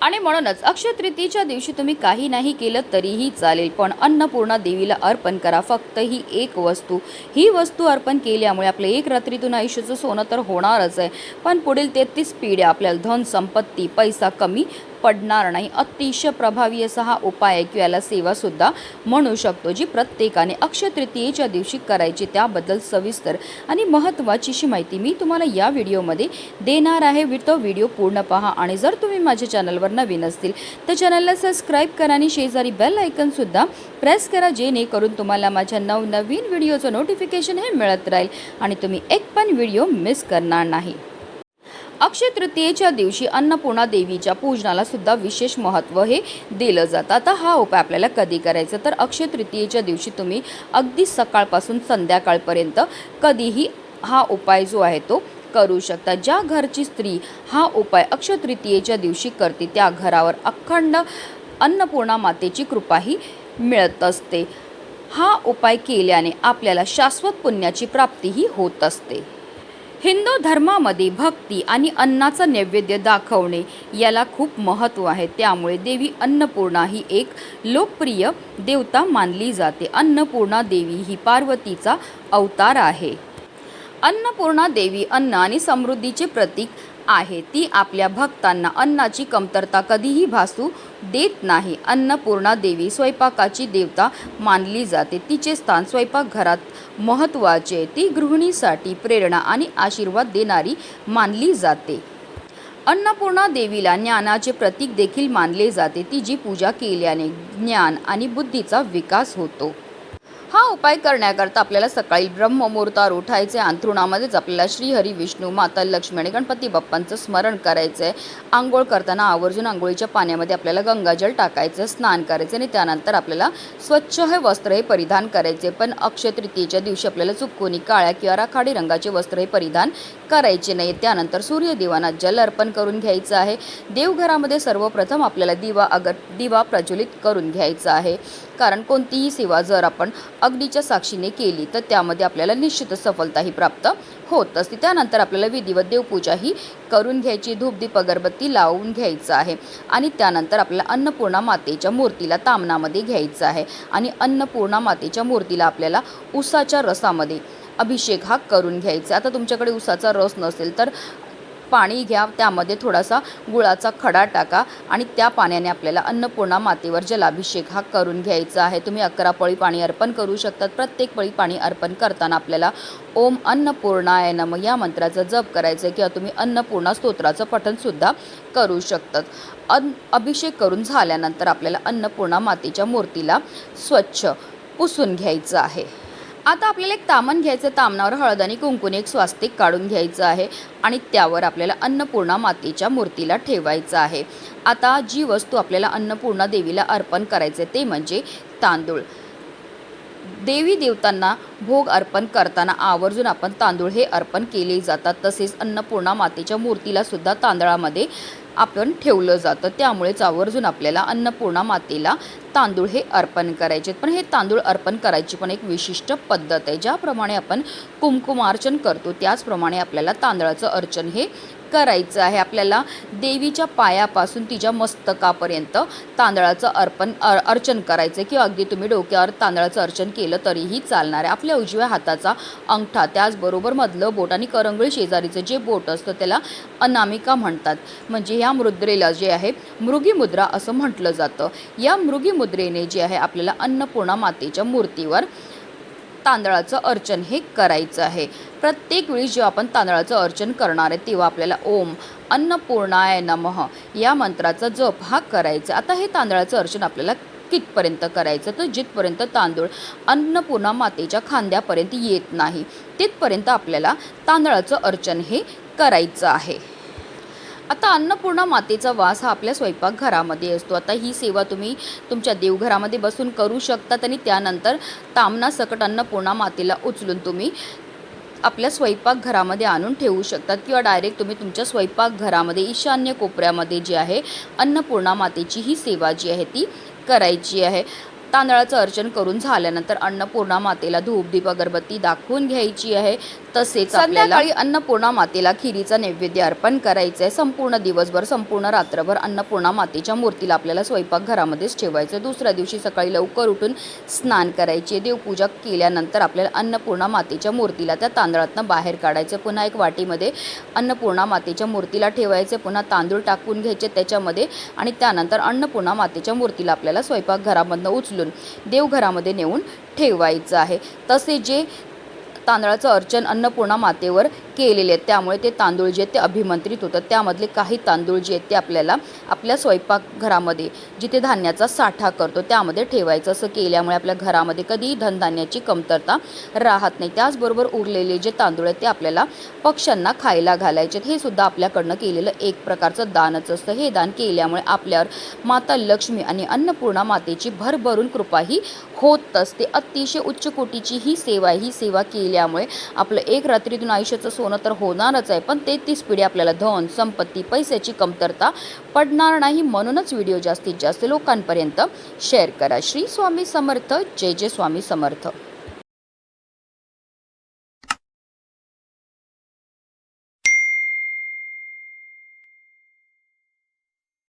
आणि म्हणूनच अक्षय तृतीच्या दिवशी तुम्ही काही नाही केलं तरीही चालेल पण अन्नपूर्णा देवीला अर्पण करा. फक्त ही एक वस्तू. ही वस्तू अर्पण केल्यामुळे आपलं एक रात्रीतून आयुष्याचं सोनं तर होणारच आहे. पण पुढील तेहतीस पिढ्या आपल्याला धन संपत्ती पैसा कमी पडणार नाही. अतिशय प्रभावी असा हा उपाय आहे किंवा याला सेवासुद्धा म्हणू शकतो जी प्रत्येकाने अक्षय तृतीयेच्या दिवशी करायची. त्याबद्दल सविस्तर आणि महत्त्वाची अशी माहिती मी तुम्हाला या व्हिडिओमध्ये देणार आहे. तो व्हिडिओ पूर्ण पहा आणि जर तुम्ही माझ्या चॅनलवर नवीन असतील तर चॅनलला सबस्क्राईब करा आणि शेजारी बेल आयकनसुद्धा प्रेस करा जेणेकरून तुम्हाला माझ्या नवनवीन व्हिडिओचं नोटिफिकेशन हे मिळत राहील आणि तुम्ही एक पण व्हिडिओ मिस करणार नाही. अक्षय तृतीयेच्या दिवशी अन्नपूर्णा देवीच्या पूजनाला सुद्धा विशेष महत्त्व हे दिलं जातं. आता हा उपाय आपल्याला कधी करायचा? तर अक्षय तृतीयेच्या दिवशी तुम्ही अगदी सकाळपासून संध्याकाळपर्यंत कधीही हा उपाय जो आहे तो करू शकता. ज्या घरची स्त्री हा उपाय अक्षय तृतीयेच्या दिवशी करते त्या घरावर अखंड अन्नपूर्णा मातेची कृपाही मिळत असते. हा उपाय केल्याने आपल्याला शाश्वत पुण्याची प्राप्तीही होत असते. हिंदू धर्मामध्ये भक्ती आणि अन्नाचं नैवेद्य दाखवणे याला खूप महत्त्व आहे. त्यामुळे देवी अन्नपूर्णा ही एक लोकप्रिय देवता मानली जाते. अन्नपूर्णा देवी ही पार्वतीचा अवतार आहे. अन्नपूर्णा देवी अन्न आणि समृद्धीचे प्रतीक आहे ती आपल्या भक्तांना अन्नाची कमतरता कधीही भासू देत नाही. अन्नपूर्णा देवी स्वयंपाकाची देवता मानली जाते. तिचे स्थान स्वयंपाकघरात महत्त्वाचे ती गृहिणीसाठी प्रेरणा आणि आशीर्वाद देणारी मानली जाते. अन्नपूर्णा देवीला ज्ञानाचे प्रतीक देखील मानले जाते. तिची पूजा केल्याने ज्ञान आणि बुद्धीचा विकास होतो. हा उपाय करण्याकरता आपल्याला सकाळी ब्रह्ममुहूर्तावर उठायचे अंथरुणामध्येच आपल्याला श्री हरी विष्णू माता लक्ष्मी आणि गणपती बाप्पांचं स्मरण करायचं. आहे आंघोळ करताना आवर्जून आंघोळीच्या पाण्यामध्ये आपल्याला गंगाजल टाकायचं स्नान करायचं आणि त्यानंतर आपल्याला स्वच्छ हे वस्त्र हे परिधान करायचे. पण अक्षय तृतीयेच्या दिवशी आपल्याला चुकून काळ्या किंवा राखाडी रंगाचे वस्त्र हे परिधान करायचे नाही. त्यानंतर सूर्यदेवांना जल अर्पण करून घ्यायचं आहे. देवघरामध्ये सर्वप्रथम आपल्याला दिवा अगर दिवा प्रज्वलित करून घ्यायचा आहे. कारण कोणतीही सेवा जर आपण अग्नीच्या साक्षीने केली तर त्यामध्ये आपल्याला निश्चित सफलताही प्राप्त होत असते. त्यानंतर आपल्याला विधिवत देवपूजाही करून घ्यायची धूपदीप अगरबत्ती लावून घ्यायचं आहे. आणि त्यानंतर आपल्याला अन्नपूर्णा मातेच्या मूर्तीला तामनामध्ये घ्यायचं आहे. आणि अन्नपूर्णा मातेच्या मूर्तीला आपल्याला उसाच्या रसामध्ये अभिषेक हा करून घ्यायचा आता तुमच्याकडे उसाचा रस नसेल तर पाणी घ्या त्यामध्ये थोडासा गुळाचा खडा टाका आणि त्या पाण्याने आपल्याला अन्नपूर्णा मातेवर जलाभिषेक हा करून घ्यायचा आहे. तुम्ही अकरा पळी पाणी अर्पण करू शकतात. प्रत्येक पळी पाणी अर्पण करताना आपल्याला ओम अन्नपूर्णाय नम या मंत्राचा जप करायचं आहे किंवा तुम्ही अन्नपूर्णा स्तोत्राचं पठणसुद्धा करू शकतात. अन अभिषेक करून झाल्यानंतर आपल्याला अन्नपूर्णा मातेच्या मूर्तीला स्वच्छ पुसून घ्यायचं आहे. आता आपल्याला एक तामण घ्यायचं तामनावर तामणावर हळद आणि कुंकून एक स्वास्तिक काढून घ्यायचं आहे आणि त्यावर आपल्याला अन्नपूर्णा मातेच्या मूर्तीला ठेवायचं आहे. आता जी वस्तू आपल्याला अन्नपूर्णा देवीला अर्पण करायचे ते म्हणजे तांदूळ. देवी देवतांना भोग अर्पण करताना आवर्जून आपण तांदूळ हे अर्पण केले जातात. तसेच अन्नपूर्णा मातेच्या मूर्तीला सुद्धा तांदळामध्ये आपण ठेवलं जातं. त्यामुळेच आवर्जून आपल्याला अन्नपूर्णा मातेला तांदूळ हे अर्पण करायचे. पण हे तांदूळ अर्पण करायची पण एक विशिष्ट पद्धत आहे. ज्याप्रमाणे आपण कुंकुमार्चन करतो त्याचप्रमाणे आपल्याला तांदळाचं अर्चन हे करायचं आहे. आपल्याला देवीच्या पायापासून तिच्या मस्तकापर्यंत तांदळाचं अर्पण अर अर्चन करायचं आहे किंवा अगदी तुम्ही डोक्यावर तांदळाचं अर्चन केलं तरीही चालणार आहे. आपल्या उजव्या हाताचा अंगठा त्याचबरोबर मधलं बोट आणि करंगळी शेजारीचं जे बोट असतं त्याला अनामिका म्हणतात. म्हणजे ह्या मुद्रेला जे आहे मृगी मुद्रा असं म्हटलं जातं. या मृगी मुद्रेने जे आहे आपल्याला अन्नपूर्णा मातेच्या मूर्तीवर तांदळाचं अर्चन हे करायचं आहे. प्रत्येक वेळी जेव्हा आपण तांदळाचं अर्चन करणार आहे तेव्हा आपल्याला ओम अन्नपूर्णाय नमः या मंत्राचा जप हा करायचा आता हे तांदळाचं अर्चन आपल्याला कितपर्यंत करायचं तर जिथपर्यंत तांदूळ अन्नपूर्णा मातेच्या खांद्यापर्यंत येत नाही तिथपर्यंत आपल्याला तांदळाचं अर्चन हे करायचं आहे. आता अन्नपूर्णा मातेचा वास हा आपल्या स्वयंपाकघरामध्ये असतो. आता ही सेवा तुम्ही तुमच्या देवघरामध्ये बसून करू शकतात आणि त्यानंतर तामना सकट अन्नपूर्णा मातेला उचलून तुम्ही आपल्या स्वयंपाकघरामध्ये आणून ठेवू शकतात किंवा डायरेक्ट तुम्ही तुमच्या स्वयंपाकघरामध्ये ईशान्य कोपऱ्यामध्ये जी आहे अन्नपूर्णा मातेची ही सेवा जी आहे ती करायची आहे. तांदळाचं अर्चन करून झाल्यानंतर अन्नपूर्णा मातेला धूप दीप अगरबत्ती दाखवून घ्यायची आहे. तसेच संध्याकाळी अन्नपूर्णा मातेला खिरीचा नैवेद्य अर्पण करायचं आहे संपूर्ण दिवसभर संपूर्ण रात्रभर अन्नपूर्णा मातेच्या मूर्तीला आपल्याला स्वयंपाकघरामध्येच ठेवायचं आहे दुसऱ्या दिवशी सकाळी लवकर उठून स्नान करायचे. देवपूजा केल्यानंतर आपल्याला अन्नपूर्णा मातेच्या मूर्तीला त्या तांदळातनं बाहेर काढायचं पुन्हा एक वाटीमध्ये अन्नपूर्णा मातेच्या मूर्तीला ठेवायचे पुन्हा तांदूळ टाकून घ्यायचे त्याच्यामध्ये आणि त्यानंतर अन्नपूर्णा मातेच्या मूर्तीला आपल्याला स्वयंपाकघरामधनं उचलून देवघरामध्ये नेऊन ठेवायचं आहे. तसे जे तांदळाचं अर्चन अन्नपूर्णा मातेवर केलेले आहेत. त्यामुळे ते तांदूळ जे आहेत ते अभिमंत्रित होतात. त्यामधले काही तांदूळ जे आहेत ते आपल्याला आपल्या स्वयंपाकघरामध्ये जिथे धान्याचा साठा करतो त्यामध्ये ठेवायचं. असं केल्यामुळे आपल्या घरामध्ये कधीही धनधान्याची कमतरता राहत नाही. त्याचबरोबर उरलेले जे तांदूळ आहेत ते आपल्याला पक्ष्यांना खायला घालायचे आहेत. हे सुद्धा आपल्याकडनं केलेलं एक प्रकारचं दानच असतं. हे दान केल्यामुळे आपल्यावर माता लक्ष्मी आणि अन्नपूर्णा मातेची भरभरून कृपाही होत असते. अतिशय उच्च कोटीची ही सेवा ही सेवा केल्या त्यामुळे आपलं एक रात्रीतून आयुष्याचं सोनं तर होणारच आहे पण तेहतीस पिढी आपल्याला धन संपत्ती पैशाची कमतरता पडणार नाही म्हणूनच व्हिडिओ जास्तीत जास्त लोकांपर्यंत शेअर करा. श्री स्वामी समर्थ. जय जय स्वामी समर्थ.